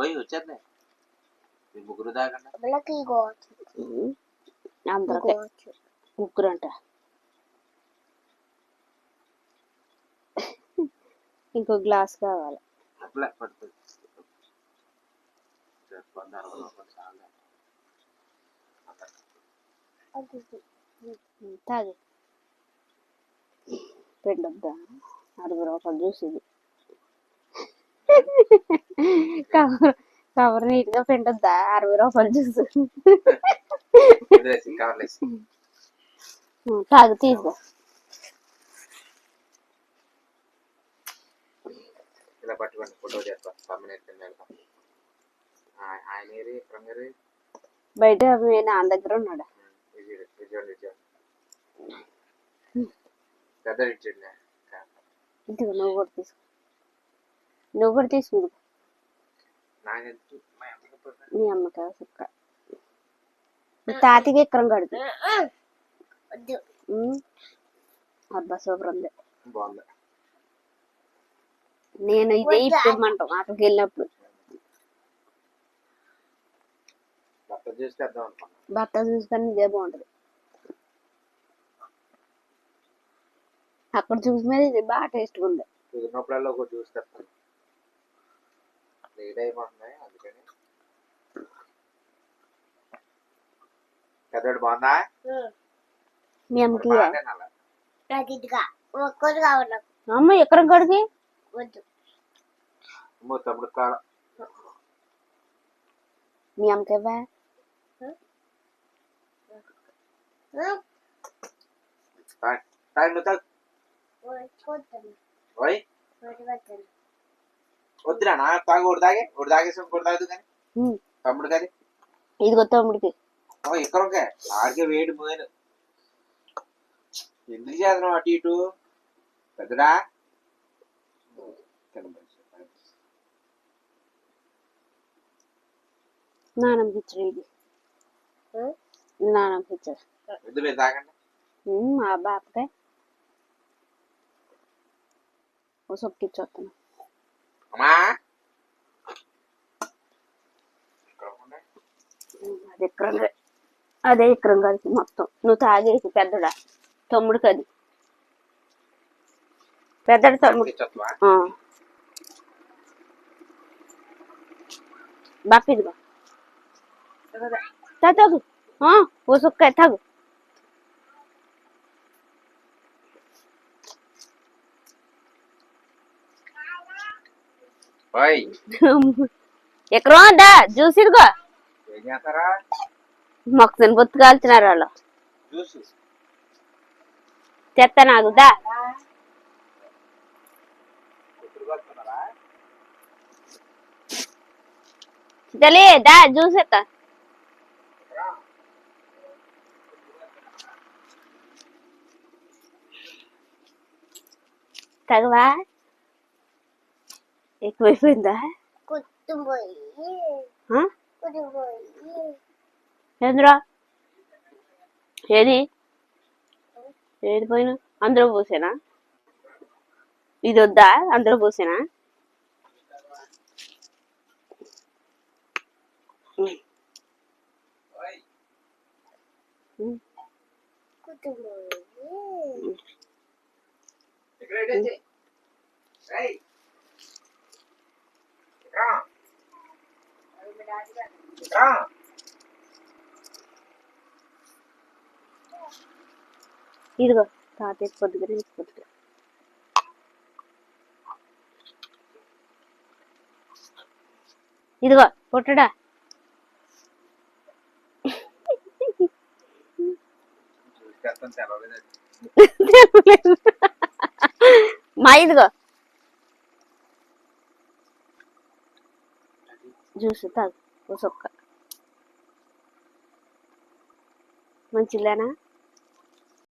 పోయి వచ్చేద్దాం మీ ముగ్గురు దాకండి వాళ్ళకి. అందరికీ ముగ్గురు అంట ఇంకో గ్లాస్ కావాలి అట్లా పడుతుంది అరవై తాగి పెండొద్దా అరవై రూపాయలు చూసింది కవర్ కవర్ నీట్గా పెండొద్దా అరవై రూపాయలు చూసి. తాగు తీసుకో. ఇలా పట్టుకోండి ఫోటో చేస్తా. ఆయన ఏరి బయట నాన్న దగ్గర ఉన్నాడా? ఇచ్చిండు. నువ్వు కూడా తీసుకో. నువ్వు కూడా నాకెందుకు? మా అమ్మకి పోతా. మీ అమ్మకి సుక్క. తాతకి ఎక్కడం కడుపు వద్దు. అబ్బా సూపర్ ఉంది. నేను ఇదే ఇప్పమంటాం అక్కడికి వెళ్ళినప్పుడు. భర్త చూసుకొని ఇదే బాగుంటది. అక్కడ చూసి మీద ఇది బాగా టేస్ట్గా ఉంది. కుదిరినప్పుడల్లా ఒకటి చూసి తెస్తాను లేట్ అయిపోతుంది అందుకని పెద్దడు బాగుందా మీ అమ్మకి బాగా తినాలా? నాకు ఇదిగా ఒక్కరు కావాలి నాకు అమ్మ ఎక్కడ కడిగి వద్దు అమ్మో తమ్ముడు కాల మీ అమ్మకి ఇవ్వా తాగి నువ్వు తాగు వద్దు ఓయ్ వద్దు వద్దురా నా తాగు ఒకటి తాగే ఒకటి తాగేసి కానీ. తమ్ముడు కానీ. ఇదిగో తమ్ముడికి. ఓ ఇక్కడ ఒకే ఆడికే వేడి పోయాను ఎందుకు చేస్తున్నావు అటు ఇటు? పెద్దడా? నాన్నకి ఇచ్చాడు ఇది. తాగండి. ఉమ్, మా ఓ అమ్మా ఇక్కడ. అది అదే ఎక్కడ కలిసి మొత్తం నువ్వు తాగేసి పెద్దడా తమ్ముడికి అది పెద్దడు తమ్ముడు ఇచ్చొస్తావా? ఆ. బాప ఇదిగో తా తాగు ఓ సుక్క తాగు ఓయ్ ఎక్కడ దా జ్యూస్ ఇదిగో ఏం చేస్తారా మొక్కని బొత్తు కాల్చినారు వాళ్ళు జ్యూస్ చెత్త నాకు దా కుట్టుడు కలుపుతున్నారా చితలి దా జ్యూస్ ఎత్త తగవా ఎక్కువైపోయిందా ఏంద్రా? ఏది? ఏది పోయినా? అందరూ పోసేనా? ఇది వద్దా? అందరూ పోసేనా? ఓయ్ కుట్టుపోయి ఇక్కడ ఏంటి? ఏయ్. ఇక్కడ. ఇక్కడ. ఇదిగో తాతయ్య పొద్దుగా పొద్దుగా ఇదిగో పుట్టడా? మా ఇదిగో. జ్యూస్ తాగు ఓ సొక్క. మంచిలేనా